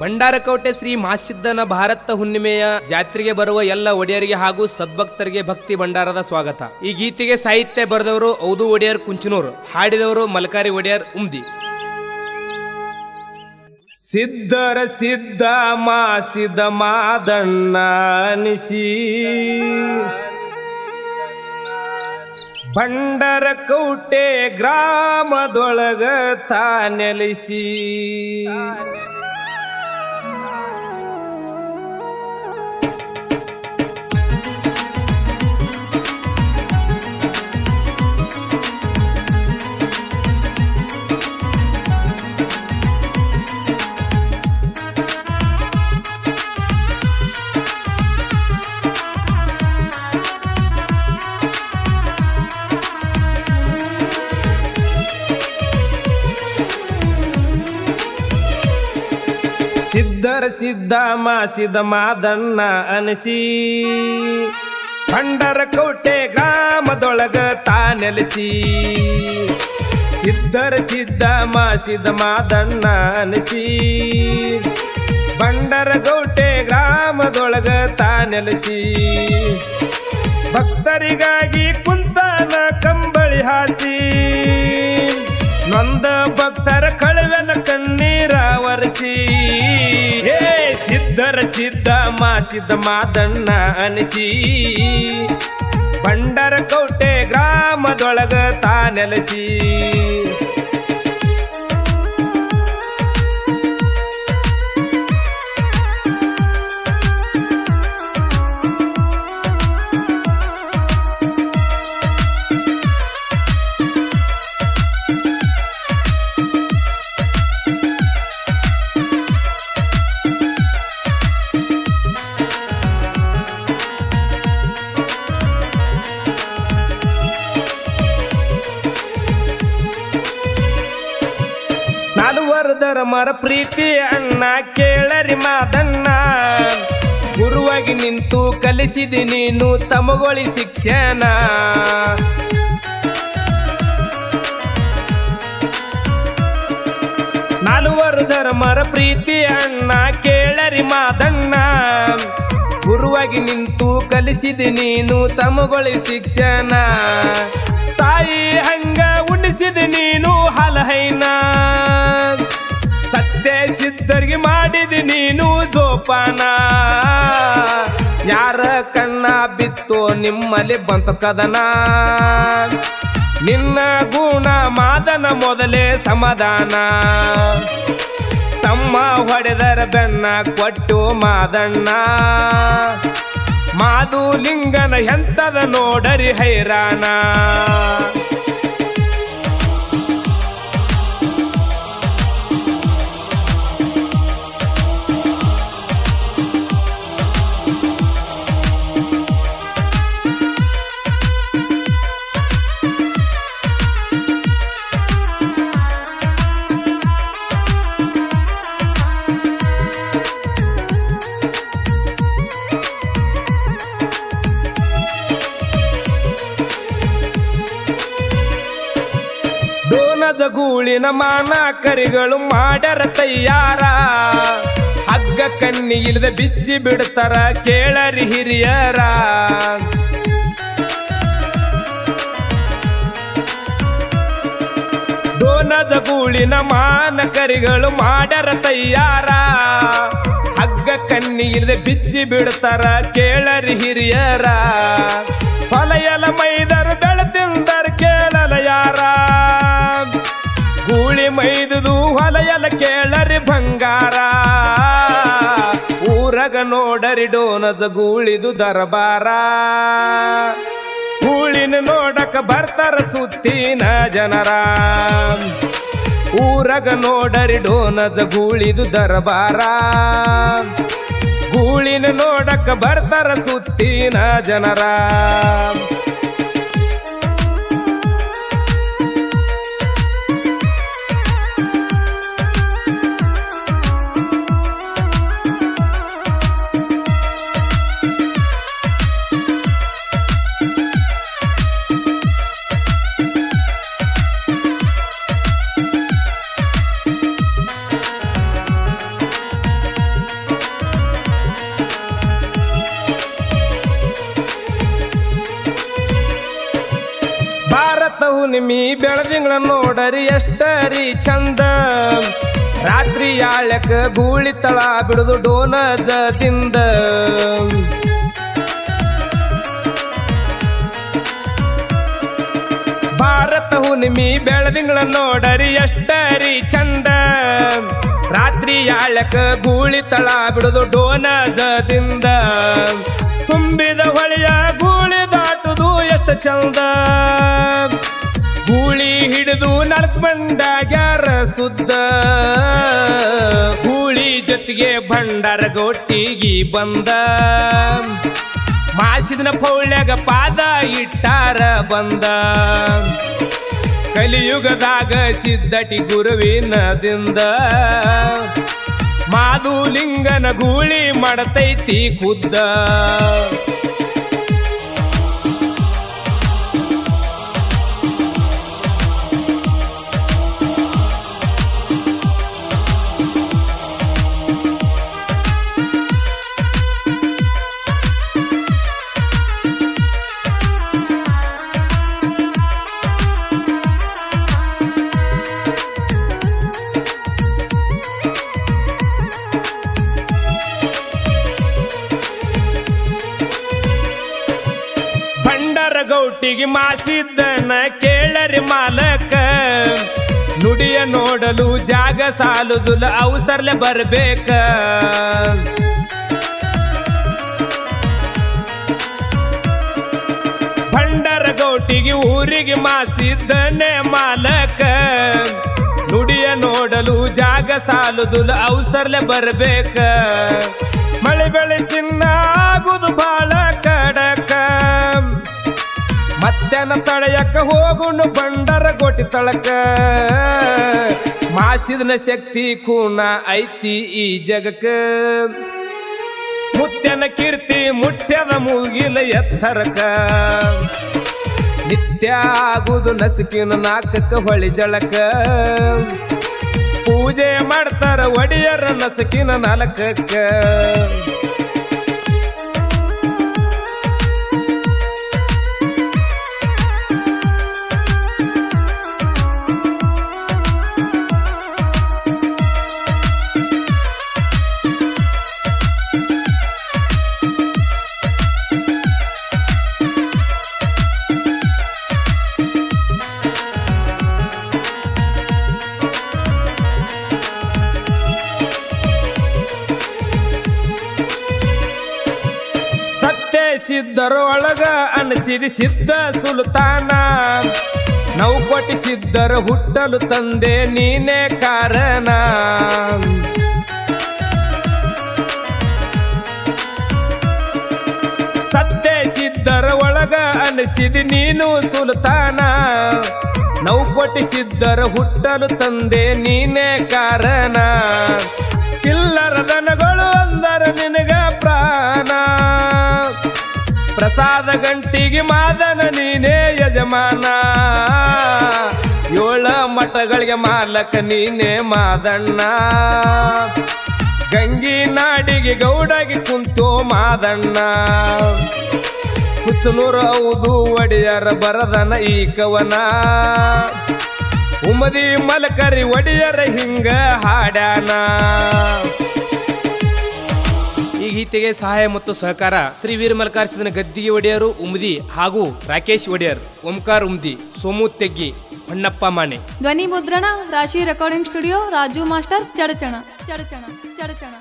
ಭಂಡಾರಕೋಟೆ ಶ್ರೀ ಮಾಸಿದ್ದನ ಭಾರತ ಹುಣ್ಣಿಮೆಯ ಜಾತ್ರೆಗೆ ಬರುವ ಎಲ್ಲ ಒಡೆಯರಿಗೆ ಹಾಗೂ ಸದ್ಭಕ್ತರಿಗೆ ಭಕ್ತಿ ಭಂಡಾರದ ಸ್ವಾಗತ. ಈ ಗೀತೆಗೆ ಸಾಹಿತ್ಯ ಬರೆದವರು ಔದು ಒಡೆಯರ್ ಕುಂಚನೂರು, ಹಾಡಿದವರು ಮಲಕಾರಿ ಒಡೆಯರ್ ಉಮ್ದಿ. ಸಿದ್ಧರ ಸಿದ್ಧ ಮಾಸಿದ ಮಾದಣ್ಣ ಅನಿಸಿ. ಭಂಡರ ಕೌಟೆ ಗ್ರಾಮದೊಳಗ ತಾ ಸಿದ್ಧರ ಸಿದ್ಧ ಮಾಸಿದ ಮಾದಣ್ಣ ಅನಸಿ. ಭಂಡರ ಕೋಟೆ ಗ್ರಾಮದೊಳಗ ತಾನೆಲಸಿ ಸಿದ್ಧರ ಸಿದ್ಧ ಮಾಸಿದ ಮಾದಣ್ಣ ಅನಸಿ. ಭಂಡರ ಕೋಟೆ ಗ್ರಾಮದೊಳಗ ತಾನೆಲಸಿ ಭಕ್ತರಿಗಾಗಿ ಕುಂತಾನ ಕಂಬಳಿ ಹಾಸಿ. ನೊಂದ ಭಕ್ತರ ಸಿದ್ಧರ ಸಿದ್ಧ ಮಾಸಿದ ಮಾದಣ್ಣ ಅನಿಸಿ. ಬಂಡರ ಕೌಟೆ ಗ್ರಾಮದೊಳಗ ತಾ ನೆಲೆಸಿ ನಾಲ್ವರದರ ಮರ ಪ್ರೀತಿ ಅಣ್ಣ, ಕೇಳರಿ ಮಾದಣ್ಣ ಗುರುವಾಗಿ ನಿಂತು ಕಲಿಸಿದಿ ನೀನು, ತಮಗೊಳಿ ಶಿಕ್ಷಣ. ನಾಲ್ವರು ಧರ್ಮರ ಪ್ರೀತಿ ಅಣ್ಣ, ಕೇಳರಿ ಮಾದಣ್ಣ ಗುರುವಾಗಿ ನಿಂತು ಕಲಿಸಿದಿ ನೀನು, ತಮಗೊಳಿ ಶಿಕ್ಷಣ. ತಾಯಿ ಹಂಗ ಉಣಿಸಿದ ನೀನು, ಹಲಹೈನ. ಮಾಡಿದ ಮಾಡಿದಿ ನೀನು ಜೋಪಾನ. ಯಾರ ಕಣ್ಣ ಬಿತ್ತು ನಿಮ್ಮಲ್ಲಿ ಬಂತು ಕದನ. ನಿನ್ನ ಗುಣ ಮಾದನ ಮೊದಲೇ ಸಮಾಧಾನ. ತಮ್ಮ ಹೊಡೆದರ ಬೆನ್ನ ಕೊಟ್ಟು ಮಾದಣ್ಣ. ಮಾದು ಲಿಂಗನ ಎಂತದ ನೋಡರಿ ಹೈರಾಣ. ಡೋನದ ಗೂಳಿನ ಮಾನ ಕರಿಗಳು ಮಾಡರ ತಯ್ಯಾರ ಹಗ್ಗ ಕಣ್ಣಿ ಇಲ್ಲದೆ ಬಿಚ್ಚಿ ಬಿಡ್ತಾರ ಕೇಳರಿ ಹಿರಿಯರ. ದೋನದ ಗೂಳಿನ ಮಾನ ಕರಿಗಳು ಮಾಡರ ತಯ್ಯಾರ ಹಗ್ಗ ಕಣ್ಣಿ ಇಲ್ಲದೆ ಬಿಚ್ಚಿ ಬಿಡ್ತಾರ ಕೇಳರಿ ಹಿರಿಯರ. ಹೊಲೆಯಲ ಮೈದರು ಎಲ ಕೇಳರಿ ಬಂಗಾರ. ಊರಗ ನೋಡರಿ ಡೋನದ ಗೂಳಿದು ದರಬಾರ. ಗೂಳಿನ ನೋಡಕ ಬರ್ತಾರ ಸುತ್ತಿನ ಜನರ. ಊರಗ ನೋಡರಿ ಡೋನದ ಗೂಳಿದು ದರಬಾರ. ಗೂಳಿನ ನೋಡಕ ಬರ್ತಾರ ಸುತ್ತಿನ ಜನರ. ಬೆಳದಿಂಗಳ ನೋಡರಿ ಎಷ್ಟರಿ ಚಂದ. ರಾತ್ರಿ ಆಳ್ಯಕ ಗೂಳಿ ತಳ ಬಿಡುದು ಡೋನಜದಿಂದ ಭಾರತ ಹುಣ್ಣಿಮಿ ಬೆಳದಿಂಗಳ ನೋಡರಿ ಎಷ್ಟರಿ ಚಂದ. ರಾತ್ರಿ ಆಳ್ಯಕ ಗೂಳಿ ತಳ ಬಿಡುದು ಡೋನಜದಿಂದ ತುಂಬಿದ ಹೊಳೆಯ ಗೂಳಿ ದಾಟುದು ಎಷ್ಟು ಚಂದ. ಗೂಳಿ ಹಿಡಿದು ನಾಲ್ಕು ಬಂಡಾಗ್ಯಾರ ಸುದ್ದ. ಗೂಳಿ ಜೊತೆಗೆ ಭಂಡಾರ ಗೊಟ್ಟಿಗಿ ಬಂದ. ಮಾಸಿದನ ಪೌಳ್ಯಾಗ ಪಾದ ಇಟ್ಟಾರ ಬಂದ. ಕಲಿಯುಗದಾಗ ಸಿದ್ದಟಿ ಗುರುವಿನದಿಂದ. ಮಾದುಲಿಂಗನ ಗೂಳಿ ಮಾಡತೈತಿ ಖುದ್ದ. ಗೌಟಿಗೆ ಮಾಸಿದ್ದನ ಕೇಳರಿ ಮಾಲಕ. ನುಡಿಯ ನೋಡಲು ಜಾಗ ಸಾಲುದುಲ ಅವಸರ್ಲೆ ಬರ್ಬೇಕ. ಭಂಡಾರ ಗೌಟಿಗೆ ಊರಿಗೆ ಮಾಸಿದ್ದನೆ ಮಾಲಕ. ನುಡಿಯ ನೋಡಲು ಜಾಗ ಸಾಲುದುಲ ಅವಸರ್ಲೆ ಬರ್ಬೇಕ. ಮಳೆ ಬೆಳೆ ಚಿನ್ನ ಆಗುದು ಬಾಳ ಕಡಕ ಮಧ್ಯಾಹ್ನ ತಡೆಯಕ್ಕ ಹೋಗುನು ಬಂಡರ ಗೋಟಿ ತಳಕ. ಮಾಸಿದನ ಶಕ್ತಿ ಕೂಣ ಐತಿ ಈ ಜಗಕ್ಕ. ಮುತ್ಯನ ಕೀರ್ತಿ ಮುಟ್ಟದ ಮುಗಿಲ ಎತ್ತರಕ. ನಿತ್ಯ ಆಗುದು ನಸುಕಿನ ನಾಕಕ್ಕ ಹೊಳಿ ಜಳಕ. ಪೂಜೆ ಮಾಡ್ತಾರ ಒಡಿಯರ ನಸುಕಿನ ನಾಲ್ಕಕ್ಕ ಸತ್ಯ ಸಿದ್ಧರು ಒಳಗ ಅನಿಸಿದ ಸಿದ್ಧ ಸುಲ್ತಾನ. ನಾವು ಕೊಟ್ಟಿ ಹುಟ್ಟಲು ತಂದೆ ನೀನೇ ಕಾರಣ. ಸತ್ಯ ಸಿದ್ಧರ ಒಳಗ ಅನಿಸಿದ ನೀನು ಸುಲ್ತಾನ. ನಾವು ಕೊಟ್ಟಿ ಹುಟ್ಟಲು ತಂದೆ ನೀನೇ ಕಾರಣ. ಕಿಲ್ಲರ ಪ್ರಸಾದ ಗಂಟಿಗೆ ಮಾದನ ನೀನೇ ಯಜಮಾನ. ಏಳ ಮಠಗಳಿಗೆ ಮಾಲಕ ನೀನೇ ಮಾದಣ್ಣ. ಗಂಗಿ ನಾಡಿಗೆ ಗೌಡಗೆ ಕುಂತು ಮಾದಣ್ಣ. ಹುಚ್ಚನೂರು ಹೌದು ಒಡೆಯರ ಬರದನ ಈ ಕವನ. ಉಮದಿ ಮಲಕರಿ ಒಡೆಯರ ಹಿಂಗ ಹಾಡ್ಯಾನ. ಈ ಗೀತೆಗೆ ಸಹಾಯ ಮತ್ತು ಸಹಕಾರ ಶ್ರೀ ವೀರ ಮಲ್ಕಾರ್ಸಿದನ ಗದ್ದಿಗೆ ಒಡೆಯರು ಉಮ್ದಿ ಹಾಗೂ ರಾಕೇಶ್ ಒಡೆಯರ್, ಓಂಕಾರ್ ಉಮ್ದಿ, ಸೋಮು ತೆಗ್ಗಿ, ಹೊನ್ನಪ್ಪ ಮಾನೆ ಧ್ವನಿ ಮುದ್ರಣ, Rashi recording studio, Raju master, Chadachan Chadachan Chadachan.